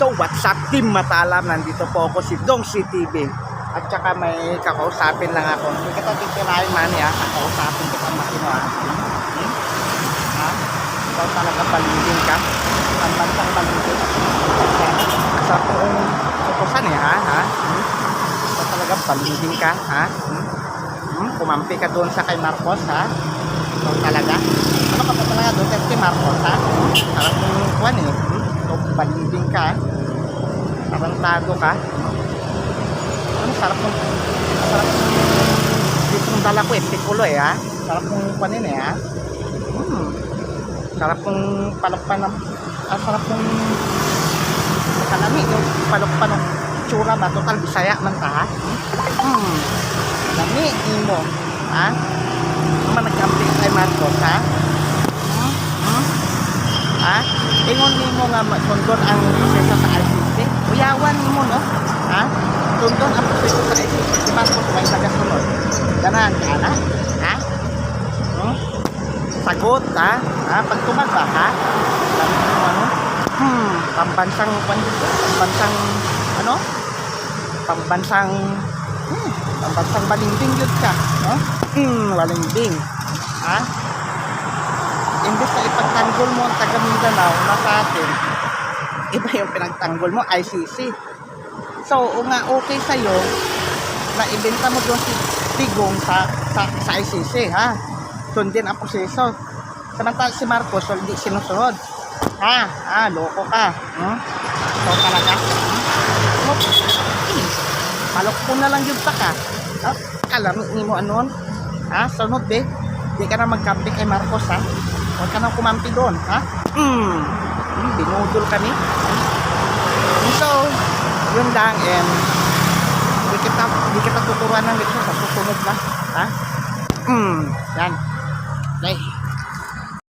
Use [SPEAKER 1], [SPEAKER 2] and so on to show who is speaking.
[SPEAKER 1] So what's up team Matalam? Nandito po ako si Dong CTV. At saka may kakausapin lang ako. Hindi kita titirahin man ya. Kakausapin kita matino ha. Hmm? Ha? Ikaw talaga balingin ka. Ang bantang balingin. Sa kung kukusan eh ha. ha? Hmm? Ikaw talaga balingin ka ha. Hmm? Hmm? Kumampi ka doon sa kay Marcos ha. Ikaw talaga. Ano ka pa talaga doon kay Marcos ha? Parang kuwan eh. Ikaw balingin ka. Tarantado ka. Ano sarap ng sarap ng dala ko eh, pikulo eh ha. Sarap ng panin eh ha. Hmm. Sarap ng palakpan ng ah, sarap ng kalami yung palakpan ng tsura ba total bisaya man ta ha. Hmm. Lami mo ha. Ano man nagkampi kay Marcos ha. Hmm? Hmm? Ha? Ingon nimo nga sundon ang proseso sa ICC. Uyawan mo no? Ha? Sundon ang proseso sa ICC. Di ba kung may nagasunod? Ganahan ka na? Ha? Hmm? Sagot ha? Ha? Pag tumagba ha? Sabi mo ano? Hmm, pambansang pambansang ano? Pambansang hmm, pambansang balinding yun ka, no? Hmm, balinding. Ha? Imbes na ipagtanggol mo ang taga Mindanao na sa atin, iba yung pinagtanggol mo, ICC. So, nga okay sa'yo na ibenta mo doon si Tigong sa, sa, sa ICC, ha? Sundin ang proseso. Samantala si Marcos, hindi sinusunod. Ha? Ha? Loko ka. Hmm? So, talaga? Hmm? Palok na lang yun sa ka. Ha? Alam mo anon? Ha? Sunod, eh. Di ka na magkampi kay Marcos, ha? Huwag ka nang kumampi doon, ha? Hmm. hmm binudol kami. Hmm. So, yun lang, and di kita, di kita tuturuan ng leksyon sa susunod na, ha? Hmm. Yan. Okay.